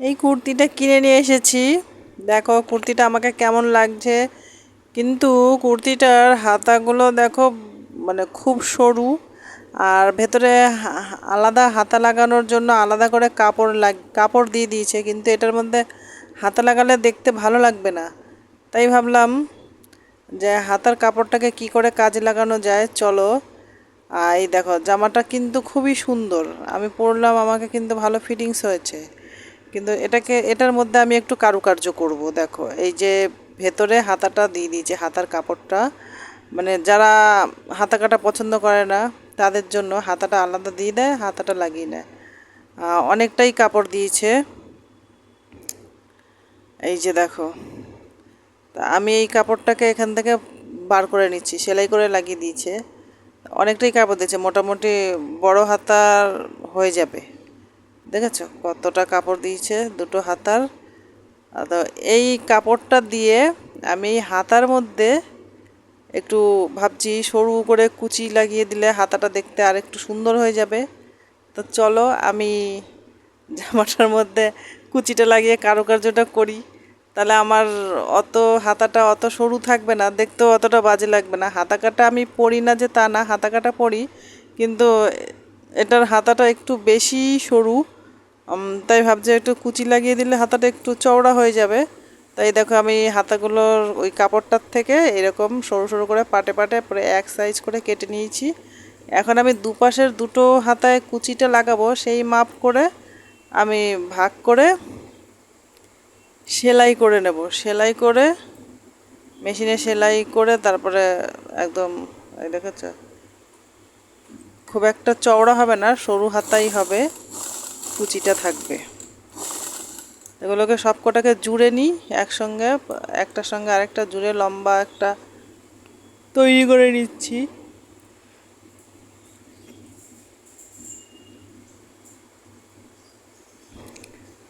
এই কুর্তিটা কিনে নিয়ে এসেছি। দেখো কুর্তিটা আমাকে কেমন লাগছে। কিন্তু কুর্তিটার হাতাগুলো দেখো মানে খুব সরু আর ভেতরে আলাদা হাতা লাগানোর জন্য আলাদা করে কাপড় লাগ, কাপড় দিয়ে দিয়েছে। কিন্তু এটার মধ্যে হাতা লাগালে দেখতে ভালো লাগবে না। তাই ভাবলাম যে হাতার কাপড়টাকে কি করে কাজে লাগানো যায়, চলো। আর এই দেখো, জামাটা কিন্তু খুবই সুন্দর। আমি পরলাম, আমাকে কিন্তু ভালো ফিটিংস হয়েছে। কিন্তু এটাকে, এটার মধ্যে আমি একটু কারুকার্য করব, দেখো। এই যে ভেতরে হাতাটা দিয়ে দিয়েছে হাতার কাপড়টা মানে যারা হাতা কাটা পছন্দ করে না, তাদের জন্য হাতাটা আলাদা দিয়ে দেয়, হাতাটা লাগিয়ে নেয়। অনেকটাই কাপড় দিয়েছে। এই যে দেখো, তা আমি এই কাপড়টাকে এখান থেকে বার করে নিচ্ছি, সেলাই করে লাগিয়ে দিয়েছে। অনেকটাই কাপড় দিয়েছে, মোটামুটি বড় হাতার হয়ে যাবে। দেখেছ? কতটা কাপড় দিয়েছে, দুটো হাতার। তো এই কাপড়টা দিয়ে আমি হাতার মধ্যে একটু ভাবছি সরু করে কুচি লাগিয়ে দিলে হাতাটা দেখতে আর একটু সুন্দর হয়ে যাবে। তো চলো আমি জামাটার মধ্যে কুচিটা লাগিয়ে কারুকার্যটা করি। তাহলে আমার অত হাতাটা অত সরু থাকবে না, দেখতেও অতটা বাজে লাগবে না। হাতা কাটা আমি পরি না যে তা না, হাতা কাটা পরি। কিন্তু এটার হাতাটা একটু বেশি সরু। তাই ভাবছি একটু কুচি লাগিয়ে দিলে হাতাটা একটু চওড়া হয়ে যাবে। তাই দেখো আমি হাতাগুলোর ওই কাপড়টার থেকে এরকম সরু সরু করে পাটে পাটে পরে এক সাইজ করে কেটে নিয়েছি। এখন আমি দুপাশের দুটো হাতায় কুচিটা লাগাবো, সেই মাপ করে আমি ভাগ করে সেলাই করে নেব। সেলাই করে মেশিনে সেলাই করে তারপরে একদম দেখেছ, খুব একটা চওড়া হবে না, সরু হাতাই হবে। কুচিটা থাকবে। এগুলোকে সব কটাকে জুড়ে নিই, একসঙ্গে, একটার সঙ্গে আরেকটা জুড়ে লম্বা একটা তৈরি করে নিচ্ছি।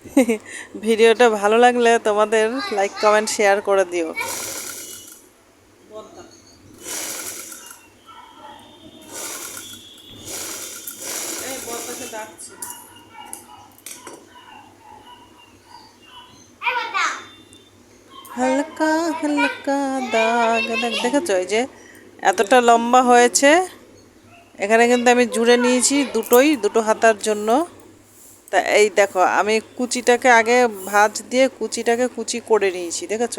ভিডিওটা ভালো লাগলে তোমাদের লাইক কমেন্ট শেয়ার করে দিও। হালকা হালকা দাগ দাগ। দেখেছ এই যে এতটা লম্বা হয়েছে? এখানে কিন্তু আমি জুড়ে নিয়েছি দুটোই, দুটো হাতার জন্য। তা এই দেখো, আমি কুচিটাকে আগে ভাজ দিয়ে কুচিটাকে কুচি করে নিয়েছি, দেখেছ?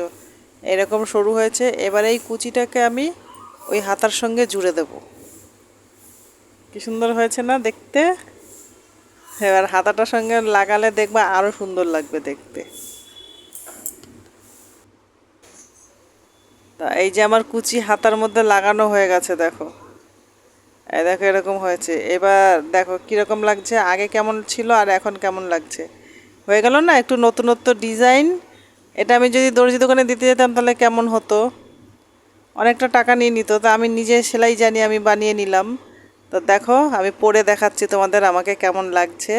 এরকম সরু হয়েছে। এবার এই কুচিটাকে আমি ওই হাতার সঙ্গে জুড়ে দেব। কি সুন্দর হয়েছে না দেখতে? এবার হাতাটার সঙ্গে লাগালে দেখবা আরও সুন্দর লাগবে দেখতে। তা এই যে আমার কুচি হাতার মধ্যে লাগানো হয়ে গেছে, দেখো। এই দেখো এরকম হয়েছে। এবার দেখো কীরকম লাগছে, আগে কেমন ছিল আর এখন কেমন লাগছে। হয়ে গেল না একটু নতুনত্ব ডিজাইন। এটা আমি যদি দর্জি দোকানে দিতে যেতাম তাহলে কেমন হতো? অনেকটা টাকা নিয়ে নিত, তা আমি নিজে সেলাই জানি আমি বানিয়ে নিলাম। তো দেখো, আমি পরে দেখাচ্ছি তোমাদের আমাকে কেমন লাগছে।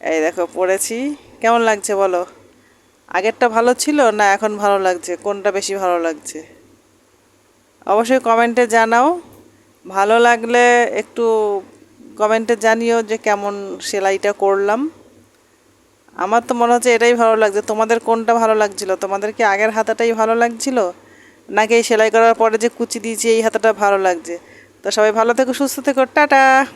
এই দেখো, পরেছি। কেমন লাগছে বলো? আগেরটা ভালো ছিল না এখন ভালো লাগছে? কোনটা বেশি ভালো লাগছে? অবশ্যই কমেন্টে জানাও। ভালো লাগলে একটু কমেন্টে জানিও যে কেমন সেলাইটা করলাম। আমার তো মনে হচ্ছে এটাই ভালো লাগছে। তোমাদের কোনটা ভালো লাগছিল? তোমাদের কি আগের হাতাটাই ভালো লাগছিল? নাকি এই সেলাই করার পরে যে কুচি দিয়েছি, এই হাতাটা ভালো লাগছে? তো সবাই ভালো থেকো, সুস্থ থেকো। টাটা!